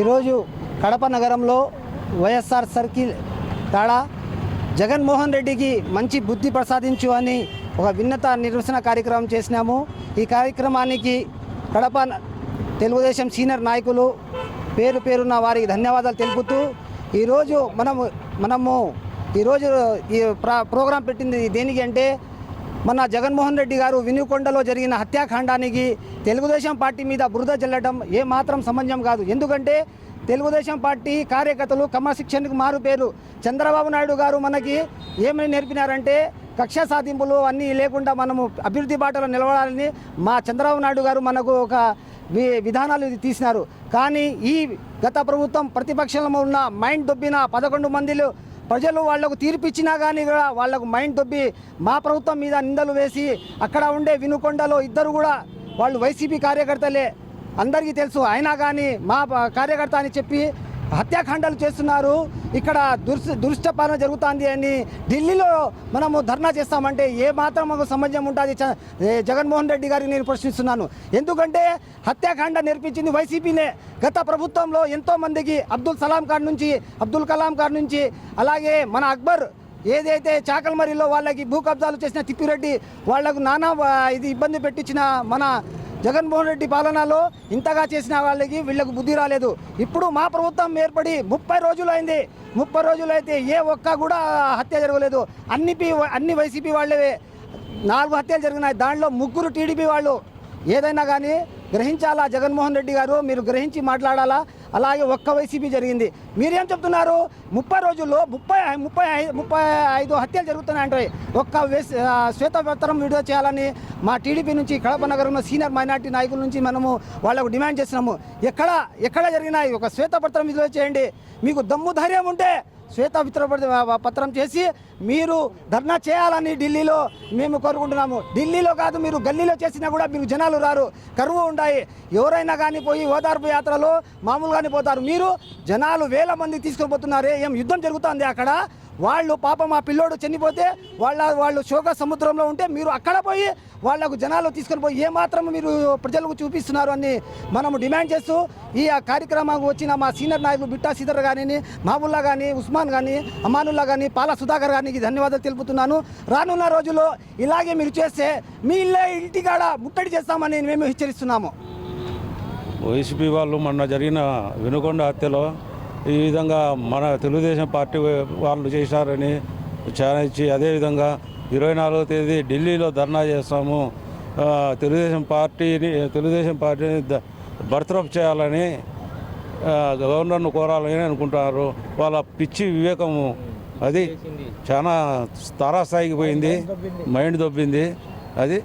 ఈరోజు కడప నగరంలో వైఎస్ఆర్ సర్కిల్ తాడ జగన్మోహన్ రెడ్డికి మంచి బుద్ధి ప్రసాదించు అని ఒక విన్నత నిరసన కార్యక్రమం చేసినాము. ఈ కార్యక్రమానికి కడప తెలుగుదేశం సీనియర్ నాయకులు పేరు పేరున్న వారికి ధన్యవాదాలు తెలుపుతూ ఈరోజు మనము మనము ఈరోజు ఈ ప్ర ప్రోగ్రాం పెట్టింది దేనికి అంటే మన జగన్మోహన్ రెడ్డి గారు వినుకొండలో జరిగిన హత్యాకాండానికి తెలుగుదేశం పార్టీ మీద బురద జల్లడం ఏ మాత్రం సమంజం కాదు. ఎందుకంటే తెలుగుదేశం పార్టీ కార్యకర్తలు క్రమశిక్షణకు మారు పేరు చంద్రబాబు నాయుడు గారు మనకి ఏమని నేర్పినారంటే కక్ష సాధింపులు అన్నీ లేకుండా మనము అభివృద్ధి బాటలో నిలబడాలని మా చంద్రబాబు నాయుడు గారు మనకు ఒక విధానాలు ఇది తీసినారు. కానీ ఈ గత ప్రభుత్వం ప్రతిపక్షంలో ఉన్న మైండ్ దొబ్బిన పదకొండు మందిలో ప్రజలు వాళ్ళకు తీర్పు ఇచ్చినా కానీ కూడా వాళ్ళకు మైండ్ దొబ్బి మా ప్రభుత్వం మీద నిందలు వేసి అక్కడ ఉండే వినుకొండలో ఇద్దరు కూడా వాళ్ళు వైసీపీ కార్యకర్తలే. అందరికీ తెలుసు. అయినా కానీ మా కార్యకర్త అని చెప్పి హత్యాకాండాలు చేస్తున్నారు. ఇక్కడ దుర్స్ దురుష్టపాలన జరుగుతుంది అని ఢిల్లీలో మనము ధర్నా చేస్తామంటే ఏ మాత్రం మాకు సంబంధం ఉంటుంది జగన్మోహన్ రెడ్డి గారిని నేను ప్రశ్నిస్తున్నాను. ఎందుకంటే హత్యాకాండ నేర్పించింది వైసీపీనే. గత ప్రభుత్వంలో ఎంతో మందికి అబ్దుల్ సలాం కార్ నుంచి అబ్దుల్ కలాం కార్ నుంచి అలాగే మన అక్బర్ ఏదైతే చాకల్మరిలో వాళ్ళకి భూ కబ్జాలు చేసిన తిప్పిరెడ్డి వాళ్ళకు నానా ఇది ఇబ్బంది పెట్టించిన మన జగన్మోహన్ రెడ్డి పాలనలో ఇంతగా చేసిన వాళ్ళకి వీళ్ళకు బుద్ధి రాలేదు. ఇప్పుడు మా ప్రభుత్వం ఏర్పడి ముప్పై రోజులు అయింది ముప్పై రోజులు అయితే ఏ ఒక్క కూడా హత్య జరగలేదు. అన్ని పి అన్ని వైసీపీ వాళ్ళవే. నాలుగు హత్యలు జరిగినాయి. దాంట్లో ముగ్గురు టీడీపీ వాళ్ళు. ఏదైనా కానీ గ్రహించాలా జగన్మోహన్ రెడ్డి గారు? మీరు గ్రహించి మాట్లాడాలా? అలాగే ఒక్క వైసీపీ జరిగింది. మీరేం చెప్తున్నారు? ముప్పై రోజుల్లో ముప్పై ముప్పై ముప్పై ఐదు హత్యలు జరుగుతున్నాయంటే ఒక్క శ్వేతపత్రం విడుదల చేయాలని మా టీడీపీ నుంచి కడప నగరంలో సీనియర్ మైనార్టీ నాయకుల నుంచి మనము వాళ్ళకు డిమాండ్ చేసినాము ఎక్కడ ఎక్కడ జరిగినాయి? ఒక శ్వేతపత్రం విడుదల చేయండి. మీకు దమ్ము ధైర్యం ఉంటే శ్వేత పత్రం చేసి మీరు ధర్నా చేయాలని ఢిల్లీలో మేము కోరుకుంటున్నాము. ఢిల్లీలో కాదు మీరు గల్లీలో చేసినా కూడా మీరు జనాలు రారు. కరువు ఉంటాయి. ఎవరైనా కానీ పోయి ఓదార్పు యాత్రలో మామూలుగానే పోతారు. మీరు జనాలు వేల మంది తీసుకునిపోతున్నారే ఏం యుద్ధం జరుగుతుంది అక్కడ? వాళ్ళు పాపం ఆ పిల్లోడు చనిపోతే వాళ్ళ వాళ్ళు శోక సముద్రంలో ఉంటే మీరు అక్కడ పోయి వాళ్ళకు జనాలు తీసుకొని పోయి ఏమాత్రం మీరు ప్రజలకు చూపిస్తున్నారు అని మనము డిమాండ్ చేస్తూ ఈ కార్యక్రమానికి వచ్చిన మా సీనియర్ నాయకులు బిట్టా సీదర్ కానీ మాబుల్లా కానీ ఉస్మాన్ కానీ అమానుల్లా కానీ పాల సుధాకర్ గారికి ధన్యవాదాలు తెలుపుతున్నాను. రానున్న రోజుల్లో ఇలాగే మీరు చేస్తే మీ ఇల్లే ఇంటికాడ ముట్టడి చేస్తామని మేము హెచ్చరిస్తున్నాము. వైసీపీ వాళ్ళు మొన్న జరిగిన వినుకొండ హత్యలో ఈ విధంగా మన తెలుగుదేశం పార్టీ వాళ్ళు చేశారని చాలా ఇచ్చి అదేవిధంగా ఇరవై నాలుగో తేదీ ఢిల్లీలో ధర్నా చేస్తాము. తెలుగుదేశం పార్టీని తెలుగుదేశం పార్టీని ద- చేయాలని గవర్నర్ను కోరాలని అనుకుంటున్నారు. వాళ్ళ పిచ్చి వివేకము అది చాలా తారాస్థాయికి పోయింది. మైండ్ దొబ్బింది. అది